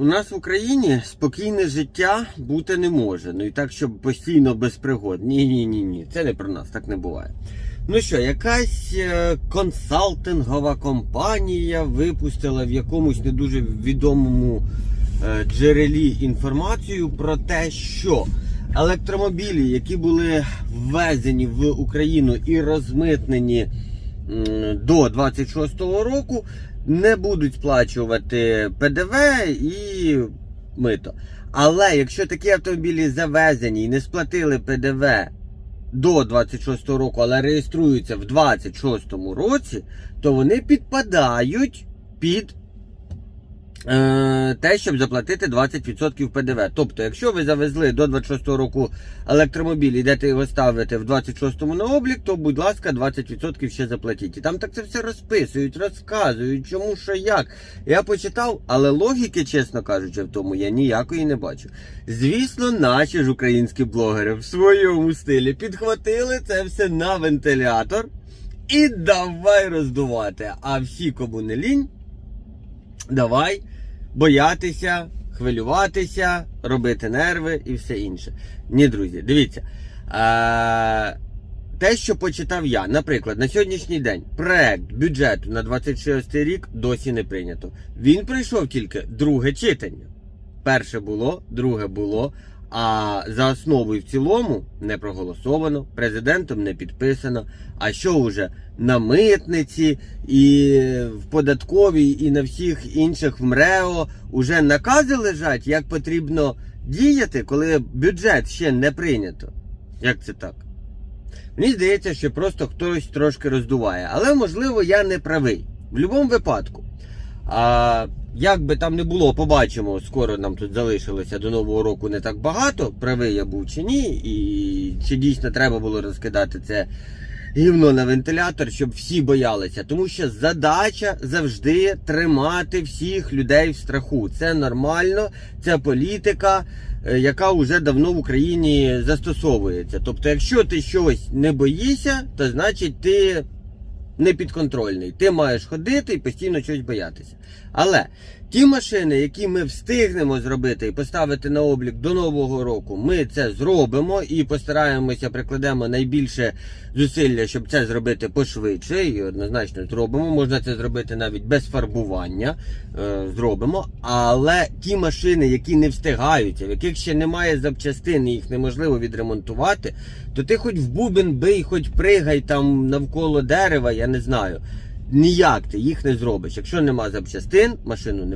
У нас в Україні спокійне життя бути не може. Ну і так, щоб постійно без пригод. Ні, ні. Це не про нас, так не буває. Ну що, якась е, консалтингова компанія випустила в якомусь не дуже відомому е, джерелі інформацію про те, що електромобілі, які були ввезені в Україну і розмитнені до 26-го року, не будуть сплачувати ПДВ і мито. Але якщо такі автомобілі завезені і не сплатили ПДВ до 26-го року, але реєструються в 26-му році, то вони підпадають під те, щоб заплатити 20% ПДВ. Тобто, якщо ви завезли до 26-го року електромобіль, і йдете його ставити в 26-му на облік, то, будь ласка, 20% ще заплатіть. І там так це все розписують, розказують, чому, що, як. Я почитав, але логіки, чесно кажучи, в тому я ніякої не бачу. Звісно, наші ж українські блогери в своєму стилі підхватили це все на вентилятор і давай роздувати. А всі, кому не лінь, давай боятися, хвилюватися, робити нерви і все інше. Ні, друзі, дивіться. Е- те, що почитав я, наприклад, на сьогоднішній день проект бюджету на 26 рік досі не прийнято. Він пройшов тільки друге читання. Перше було, друге було. А за основу і в цілому не проголосовано, президентом не підписано. А що вже на митниці і в податковій, і на всіх інших в МРЕО уже накази лежать, як потрібно діяти, коли бюджет ще не прийнято. Як це так? Мені здається, що просто хтось трошки роздуває. Але можливо я не правий. В будь-якому випадку. А, як би там не було, побачимо. Скоро нам тут залишилося до нового року не так багато. Правий я був чи ні, і чи дійсно треба було розкидати це гівно на вентилятор, щоб всі боялися. Тому що задача завжди тримати всіх людей в страху. Це нормально, це політика, е, яка вже давно в Україні застосовується. Тобто, якщо ти щось не боїшся, то значить ти не підконтрольний. Ти маєш ходити і постійно чогось боятися. Але ті машини, які ми встигнемо зробити і поставити на облік до нового року, ми це зробимо і постараємося, прикладемо найбільше зусилля, щоб це зробити пошвидше. І однозначно зробимо. Можна це зробити навіть без фарбування. Е, зробимо. Але ті машини, які не встигаються, в яких ще немає запчастин, і їх неможливо відремонтувати, то ти хоч в бубен бий, хоч пригай там навколо дерева, я не знаю. Ніяк ти їх не зробиш. Якщо нема запчастин, машину не